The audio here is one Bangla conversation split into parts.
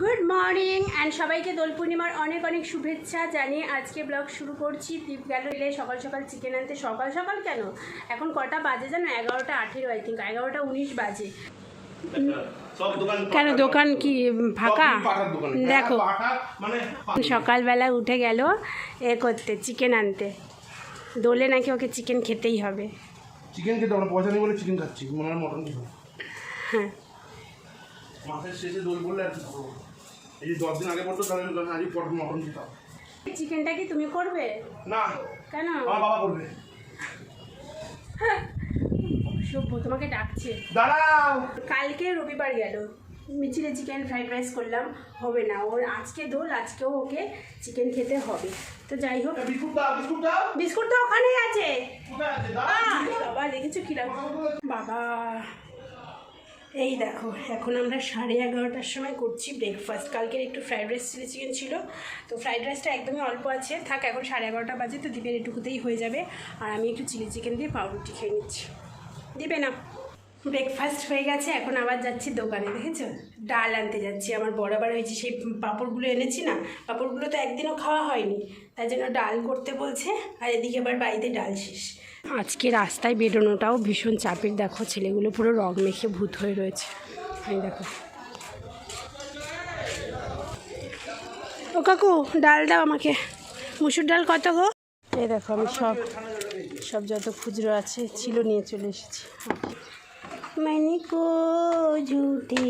গুড মর্নিং অ্যান্ড সবাইকে দোল পূর্ণিমার অনেক অনেক শুভেচ্ছা জানিয়ে আজকে ব্লগ শুরু করছি। দীপ গেল এলে সকাল সকাল চিকেন আনতে। সকাল সকাল কেন? এখন কটা বাজে জানো? এগারোটা আঠেরো আই থিঙ্ক এগারোটা উনিশ বাজে। কেন দোকান কি ফাঁকা? দেখো। মানে সকালবেলা উঠে গেল এ করতে চিকেন আনতে। দোলে নাকি ওকে চিকেন খেতেই হবে। চিকেন খেতে আমরা পয়সা নেই বলে চিকেন খাচ্ছি। মনে হয় মটন খেতে হ্যাঁ। মাসের শেষে দোল বললে আর কি এই দশ দিন আগে বলতো তাহলে আজকে মটন খেতাম চিকেনটা কি তুমি করবে? না কেন? আমার বাবা করবে। সভ্য তোমাকে ডাকছে। দাঁড়াও! কালকে রবিবার গেল। মিছিলে চিকেন ফ্রাইড রাইস করলাম হবে না। ওর আজকে দোল আজকেও ওকে চিকেন খেতে হবে। তো যাই হোক। বিস্কুট তো ওখানেই আছে। বাবা দেখেছ কীরকম বাবা এই দেখো, এখন আমরা সাড়ে এগারোটার সময় করছি ব্রেকফাস্ট কালকের একটু ফ্রাইড রাইস চিলি চিকেন ছিল। তো ফ্রাইড রাইসটা একদমই অল্প আছে। থাক, এখন সাড়ে এগারোটা বাজে, তো দ্বীপের এটুকুতেই হয়ে যাবে। আর আমি একটু চিলি চিকেন দিয়ে পাউরুটি খেয়ে নিচ্ছি। দিবে না ব্রেকফাস্ট হয়ে গেছে, এখন আবার যাচ্ছি দোকানে, দেখেছ? ডাল আনতে যাচ্ছি। আমার বরাবর হয়েছে সেই পাঁপড়গুলো এনেছি না, পাঁপড়গুলো তো একদিনও খাওয়া হয়নি। তাই জন্য ডাল করতে বলছে, আর এদিকে আবার বাড়িতে ডাল শেষ। আজকে রাস্তায় বেরোনোটাও ভীষণ চাপের। দেখো, ছেলেগুলো পুরো রং মেখে ভূত হয়ে রয়েছে। এই দেখো। ও কাকু, ডাল দাও আমাকে। মুসুর ডাল কত গো? এই দেখো, আমি সব সব যত খুচরো আছে, ছিল নিয়ে চলে এসেছি। মানে কো ঝুঠি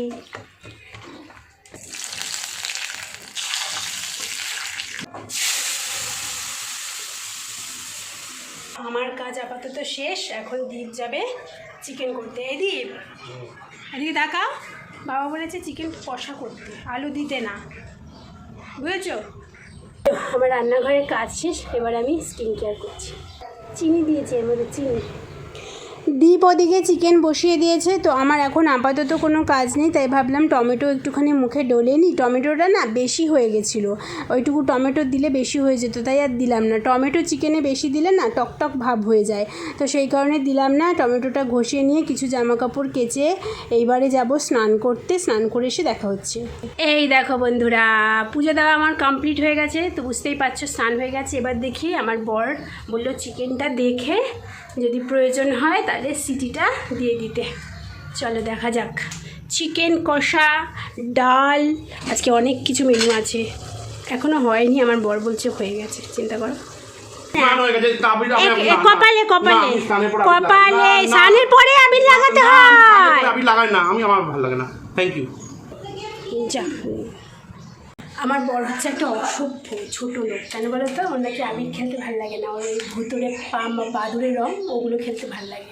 আমার কাজ আপাতত শেষ, এখন দীপ যাবে চিকেন করতে। এই দীপ এদিকে দেখা বাবা বলেছে চিকেন কষা করতে, আলু দিতে না। বুঝেছ? আমার রান্নাঘরের কাজ শেষ, এবার আমি স্কিন কেয়ার করছি। চিনি দিয়েছি এর মধ্যে, চিনি। দ্বীপ ওদিকে চিকেন বসিয়ে দিয়েছে, তো আমার এখন আপাতত কোনো কাজ নেই, তাই ভাবলাম টমেটো একটুখানি মুখে ডলে নিই। টমেটোটা না বেশি হয়ে গেছিল, ওইটুকু টমেটো দিলে বেশি হয়ে যেত, তাই আর দিলাম না। টমেটো চিকেনে বেশি দিলে না টকটক ভাব হয়ে যায়, তো সেই কারণে দিলাম না, টমেটোটা ঘষিয়ে নিয়ে কিছু জামা কাপড় কেচে এইবারে যাব স্নান করতে, স্নান করে এসে দেখা হচ্ছে। এই দেখো বন্ধুরা, পুজো দেওয়া আমার কমপ্লিট হয়ে গেছে, তো বুঝতেই পারছ স্নান হয়ে গেছে, এবার দেখি আমার বর বলল চিকেনটা দেখে যদি প্রয়োজন হয় তাহলে সিটিটা দিয়ে দিতে। চলো দেখা যাক। চিকেন কষা ডাল আজকে অনেক কিছু মেনু আছে। এখনও হয়নি আমার বর বলছে হয়ে গেছে চিন্তা করো। হয়ে কপালে কপালে। কপালে স্নানের পরে আবির লাগাতে হয়। আবির লাগাই না আমি আমার ভালো লাগে না। থ্যাংক ইউ যা আমার বড় হচ্ছে একটা অসভ্য, ছোট লোক। কেন বলো তো ওর নাকি আবির খেলতে ভালো লাগে না। ওর ওই ভুতুরে পা বাদুরের রং, ওগুলো খেলতে ভালো লাগে।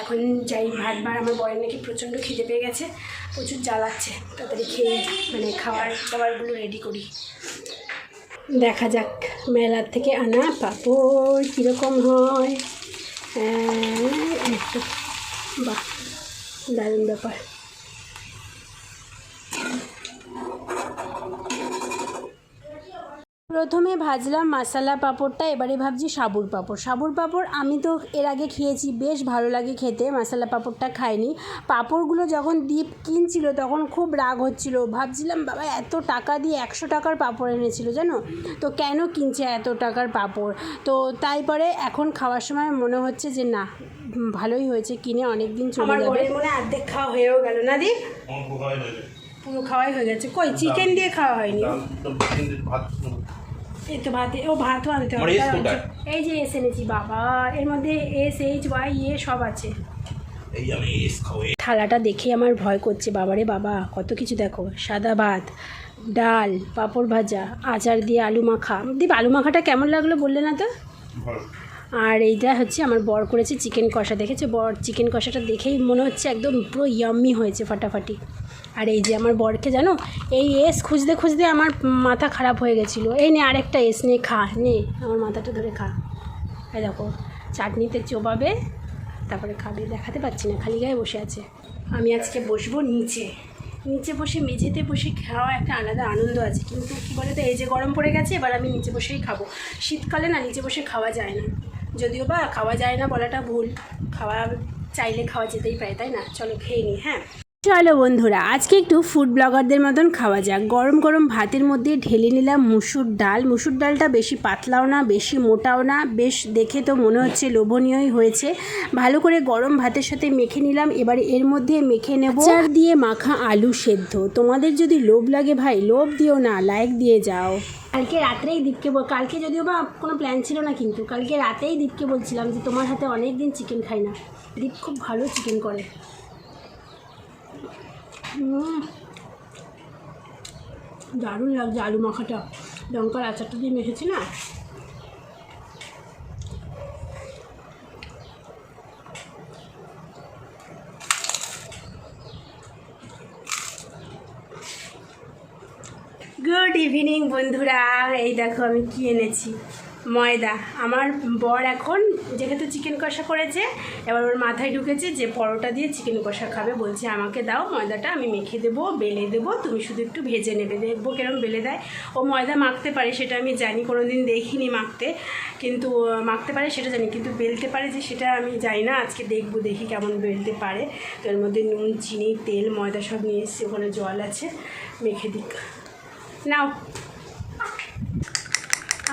এখন যাই ভাতবার আমার বরের নাকি প্রচণ্ড খিদে পেয়ে গেছে। প্রচুর জ্বালাচ্ছে। তাড়াতাড়ি খেয়ে মানে খাবার দাবারগুলো রেডি করি। দেখা যাক, মেলার থেকে আনা পাপড় কীরকম হয়। এই বাহ, দারুণ ব্যাপার। প্রথমে ভাজলাম মশলা পাঁপড়টা এবারে ভাবছি সাবুর পাঁপড়। সাবুর পাঁপড় আমি তো এর আগে খেয়েছি বেশ ভালো লাগে খেতে মশলা পাঁপড়টা খাইনি। পাঁপড়গুলো যখন দ্বীপ কিনছিল তখন খুব রাগ হচ্ছিল। ভাবছিলাম বাবা এত টাকা দিয়ে একশো টাকার পাঁপড় এনেছিল জানো? তো কেন কিনছে এত টাকার পাঁপড়? তো তাই পরে এখন খাওয়ার সময় মনে হচ্ছে যে না ভালোই হয়েছে কিনে অনেক দিন চলে যাবে। মনে অর্ধেক খাওয়া হয়েও গেল। না দীপ পুরো খাওয়াই হয়ে গেছে। কই? চিকেন দিয়ে খাওয়া হয়নি? এই তো ভাতে ও ভাতও আনতে হবে? এই যে এস এনেছি বাবা। এর মধ্যে এস এইচ ওয়াই ইয়ে সব আছে। থালাটা দেখে আমার ভয় করছে বাবারে বাবা কত কিছু দেখো। সাদা ভাত ডাল পাঁপড় ভাজা আচার দিয়ে আলু মাখা। দীপ আলু মাখাটা কেমন লাগল বললে না তো? আর এইটা হচ্ছে আমার বর করেছে চিকেন কষা দেখেছে? বর চিকেন কষাটা দেখেই মনে হচ্ছে একদম পুরো ইয়াম্মি হয়েছে ফাটাফাটি। আর এই যে আমার বরকে জানো, এই এস খুঁজতে খুঁজতে আমার মাথা খারাপ হয়ে গেছিল। এই নে আরেকটা এস, নে, খা, নে, আমার মাথাটা ধরে খা। এই দেখো, চাটনিতে চোবাবে, তারপরে খাবে, দেখাতে পাচ্ছি না, খালি গায়ে বসে আছে। আমি আজকে বসবো নিচে। নিচে বসে, মেঝেতে বসে খাওয়া একটা আলাদা আনন্দ আছে। কিন্তু কী বলে তো এই যে গরম পড়ে গেছে, এবার আমি নিচে বসেই খাব। শীতকালে না, নিচে বসে খাওয়া যায় না। যদিও বা খাওয়া যায় না বলাটা ভুল, খাওয়া, চাইলে খাওয়া যেতেই পারে, তাই না? চলো খেয়ে নিই হ্যাঁ? চলো বন্ধুরা আজকে একটু ফুড ব্লগারদের মতন খাওয়া যাক। গরম গরম ভাতের মধ্যে ঢেলে নিলাম মুসুর ডাল। মুসুর ডালটা বেশি পাতলাও না বেশি মোটাও না। বেশ দেখে তো মনে হচ্ছে লোভনীয়ই হয়েছে। ভালো করে গরম ভাতের সাথে মেখে নিলাম। এবারে এর মধ্যে মেখে নেব চার দিয়ে মাখা আলু সেদ্ধ। তোমাদের যদি লোভ লাগে ভাই লোভ দিও না লাইক দিয়ে যাও। কালকে রাত্রেই দীপকে বল কালকে যদিও বা কোনো প্ল্যান ছিল না কিন্তু কালকে রাতেই দীপকে বলছিলাম যে তোমার হাতে অনেক দিন চিকেন খাই না। দীপ খুব ভালো চিকেন করে। দারুণ লাগছে আলু মাখাটা। লঙ্কার আচারটা দিয়ে মেখেছি না গুড ইভিনিং বন্ধুরা, এই দেখো আমি কি এনেছি। ময়দা। আমার বর এখন যেহেতু চিকেন কষা করেছে, এবার ওর মাথায় ঢুকেছে যে পরোটা দিয়ে চিকেন কষা খাবে। বলছে, আমাকে দাও ময়দাটা, আমি মেখে দেবো, বেলে দেবো, তুমি শুধু একটু ভেজে নেবে। দেখব কিরম বেলে দেয়। ও ময়দা মাখতে পারে সেটা আমি জানি কোনো দিন দেখিনি মাখতে। কিন্তু মাখতে পারে সেটা জানি, কিন্তু বেলতে পারে যে সেটা আমি জানি না। আজকে দেখব, দেখি কেমন বেলতে পারে। তো এর মধ্যে নুন, চিনি, তেল, ময়দা সব নিয়ে এসেছি, ওখানে জল আছে, মেখে দিক। নাও।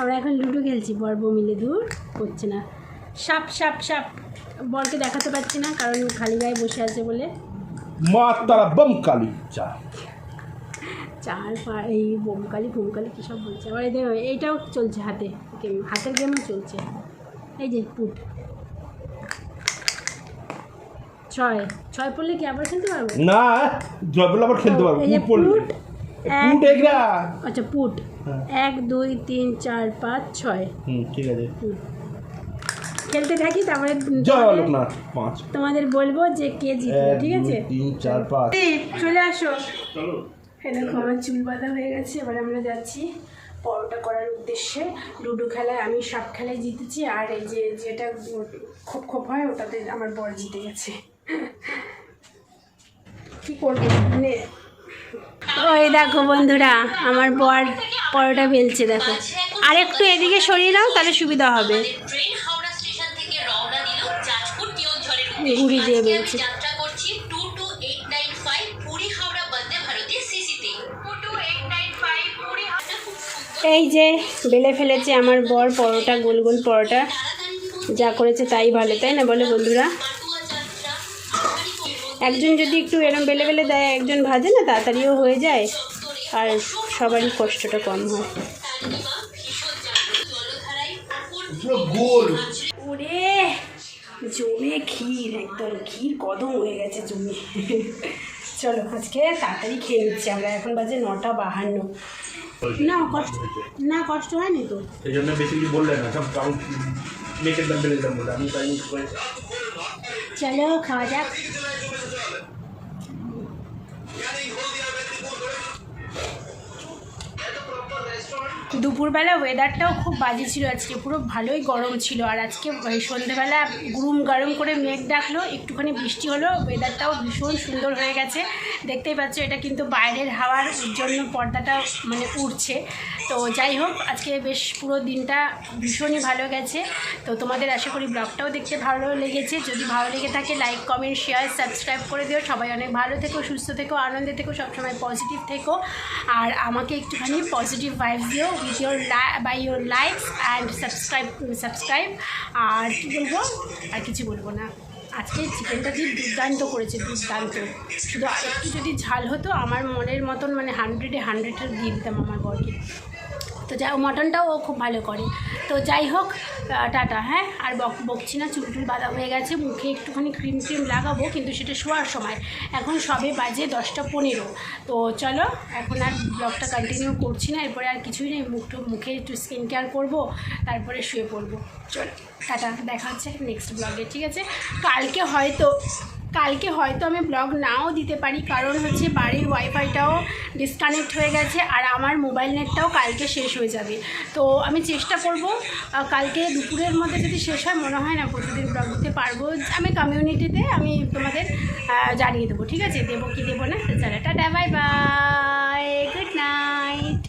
আমরা এখন লুডো খেলছি বর্ব মিলে দূর করছে না। সাপ সাপ সাপ বরকে দেখাতে পারছি না কারণ খালি গায়ে বসে আছে বলে। মা তারা বম কালী চা চার পা এই বোমকালি ফোমকালি কী সব বলছে? আবার এই দেখো এইটাও চলছে হাতে গেম হাতের গেমও চলছে। এই যে পুট। ছয় ছয় পড়লে কি আবার খেলতে পারব? না জয়পুর আবার খেলতে পারব পুট পড়লে পুট, এক- আচ্ছা পুট। হ্যাঁ। এক দুই তিন চার পাঁচ ছয়। হুম ঠিক আছে। খেলতে থাকি তারপরে জয় লোকনাথ পাঁচ। তোমাদের বলব যে কে জিতবে ঠিক আছে? তিন চার পাঁচ। এই, চলে আসো। চলো। এই দেখো আমার চুল বাঁধা হয়ে গেছে এবার আমরা যাচ্ছি পরোটা করার উদ্দেশ্যে। লুডো খেলায় আমি সাপ খেলায় জিতেছি আর এই যে যেটা খোপ খোপ হয় ওটাতে আমার বর জিতে গেছে। কি করব? মানে ওই দেখো বন্ধুরা, আমার বর পরোটা বেলছে দেখো। আর একটু এদিকে সরিয়ে নাও তাহলে সুবিধা হবে। দিয়ে সুন্দর এই যে, বেলে ফেলেছে আমার বর পরোটা, গোল গোল পরোটা। যা করেছে তাই ভালো, তাই না বলে বন্ধুরা? একজন যদি একটু এরম বেলে বেলে দেয় একজন ভাজে না তাড়াতাড়িও হয়ে যায়। আর সবারই কষ্টটা কম হয়। ওরে জমে ক্ষীর একদম ক্ষীর কদম হয়ে গেছে জমে। চলো আজকে তাড়াতাড়ি খেয়ে নিচ্ছি আমরা এখন বাজে নটা বাহান্ন। না কষ্ট না কষ্ট হয়নি তো? এই জন্য বেশি কিছু বললেন না সব কাউন্ট মেকের দাম বেড়ে দাম বলে আমি তাই চলো খাওয়া যাক। দুপুরবেলা ওয়েদারটাও খুব বাজে ছিল আজকে, পুরো ভালোই গরম ছিল। আর আজকে সন্ধেবেলা গুরুম গরম করে মেঘ ডাকলো, একটুখানি বৃষ্টি হলো ওয়েদারটাও ভীষণ সুন্দর হয়ে গেছে। দেখতেই পাচ্ছ, এটা কিন্তু বাইরের হাওয়ার জন্য পর্দাটা মানে উড়ছে। তো যাই হোক, আজকে বেশ পুরো দিনটা ভীষণই ভালো গেছে। তো তোমাদের আশা করি ব্লগটাও দেখতে ভালো লেগেছে। যদি ভালো লেগে থাকে লাইক কমেন্ট শেয়ার সাবস্ক্রাইব করে দিও। সবাই অনেক ভালো থেকো, সুস্থ থেকো, আনন্দে থেকো, সবসময় পজিটিভ থেকো। আর আমাকে একটুখানি পজিটিভ ভাইবস দিও with your by your likes and subscribe subscribe আর কী বলব? আর কিছু বলব না। আজকে চিকেনটা যে দুর্দান্ত করেছে, দুর্দান্ত। শুধু একটু যদি ঝাল হতো, আমার মনের মতন মানে হান্ড্রেডে হান্ড্রেডের দিয়ে দিতাম আমার বরকে। তো যাই মটনটাও ও খুব ভালো করে। তো যাই হোক টাটা হ্যাঁ? আর বক, বকছি না, চুল টুল বাঁধা হয়ে গেছে, মুখে একটুখানি ক্রিম ক্রিম লাগাবো, কিন্তু সেটা শোয়ার সময়। এখন সবে বাজে দশটা পনেরো। তো চলো, এখন আর ব্লগটা কন্টিনিউ করছি না, এরপরে আর কিছুই নেই মুখটা মুখে একটু স্কিন কেয়ার করব, তারপরে শুয়ে পড়ব। চলো, টাটা, দেখা হচ্ছে নেক্সট ব্লগে ঠিক আছে? কালকে হয়তো কালকে হয়তো আমি ব্লগ নাও দিতে পারি, কারণ হচ্ছে বাড়ির ওয়াইফাইটাও ডিসকানেক্ট হয়ে গেছে আর আমার মোবাইল নেটটাও কালকে শেষ হয়ে যাবে। তো আমি চেষ্টা করব কালকে দুপুরের মধ্যে যদি শেষ হয়, মনে হয় না প্রতিদিন ব্লগ দিতে পারব। আমি কমিউনিটিতে আমি তোমাদের জানিয়ে দেবো, ঠিক আছে? দেবো কি দেবো না? চলো, tata bye bye good night